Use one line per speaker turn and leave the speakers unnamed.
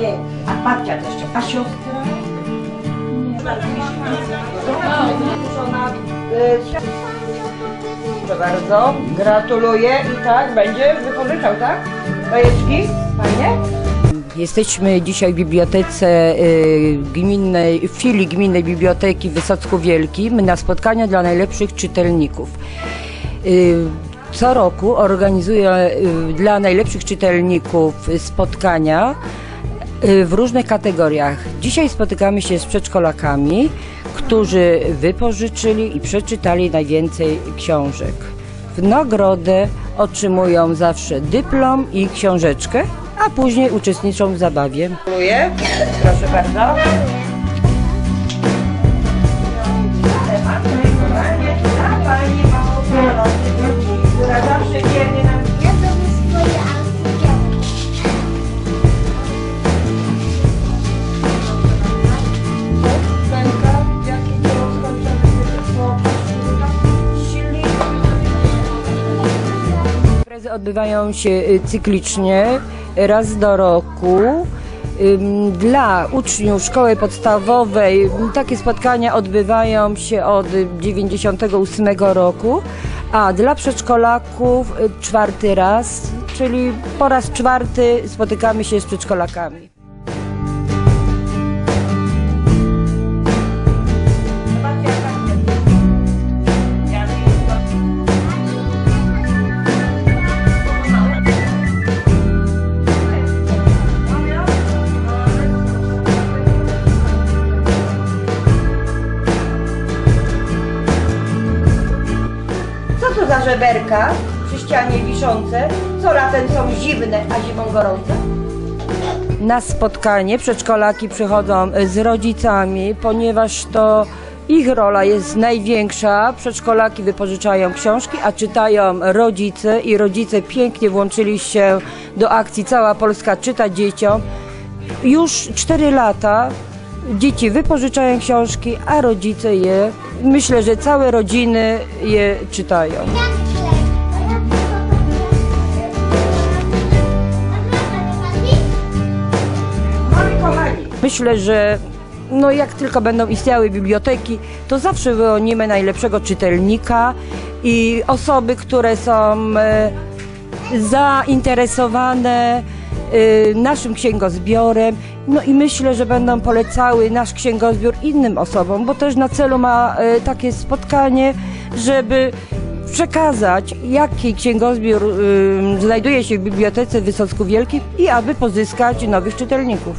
Nie. A babcia też jeszcze. A siostra? Y, Proszę bardzo, gratuluję i tak będzie wypożyczał, tak? Bajeczki? Fajnie? Jesteśmy dzisiaj w bibliotece y, gminnej, w filii Gminnej Biblioteki Wysocku Wielkim na spotkania dla najlepszych czytelników. Y, Co roku organizuję y, dla najlepszych czytelników spotkania w różnych kategoriach. Dzisiaj spotykamy się z przedszkolakami, którzy wypożyczyli i przeczytali najwięcej książek. W nagrodę otrzymują zawsze dyplom i książeczkę, a później uczestniczą w zabawie. Dziękuję. Proszę bardzo. Odbywają się y, cyklicznie, raz do roku. Dla uczniów szkoły podstawowej takie spotkania odbywają się od 98 roku, a dla przedszkolaków y, czwarty raz, czyli po raz czwarty spotykamy się z przedszkolakami. Za żeberka przy ścianie wiszące? Co latem są zimne, a zimą gorące? Na spotkanie przedszkolaki przychodzą z rodzicami, ponieważ to ich rola jest największa. Przedszkolaki wypożyczają książki, a czytają rodzice i rodzice pięknie włączyli się do akcji Cała Polska czyta dzieciom. Już 4 lata dzieci wypożyczają książki, a rodzice je, myślę, że całe rodziny je czytają. Myślę, że no jak tylko będą istniały biblioteki, to zawsze wyłonimy najlepszego czytelnika i osoby, które są e, zainteresowane naszym księgozbiorem. No i myślę, że będą polecały nasz księgozbiór innym osobom, bo też na celu ma e, takie spotkanie, żeby przekazać, jaki księgozbiór y, znajduje się w Bibliotece w Wysocku Wielkim i aby pozyskać nowych czytelników.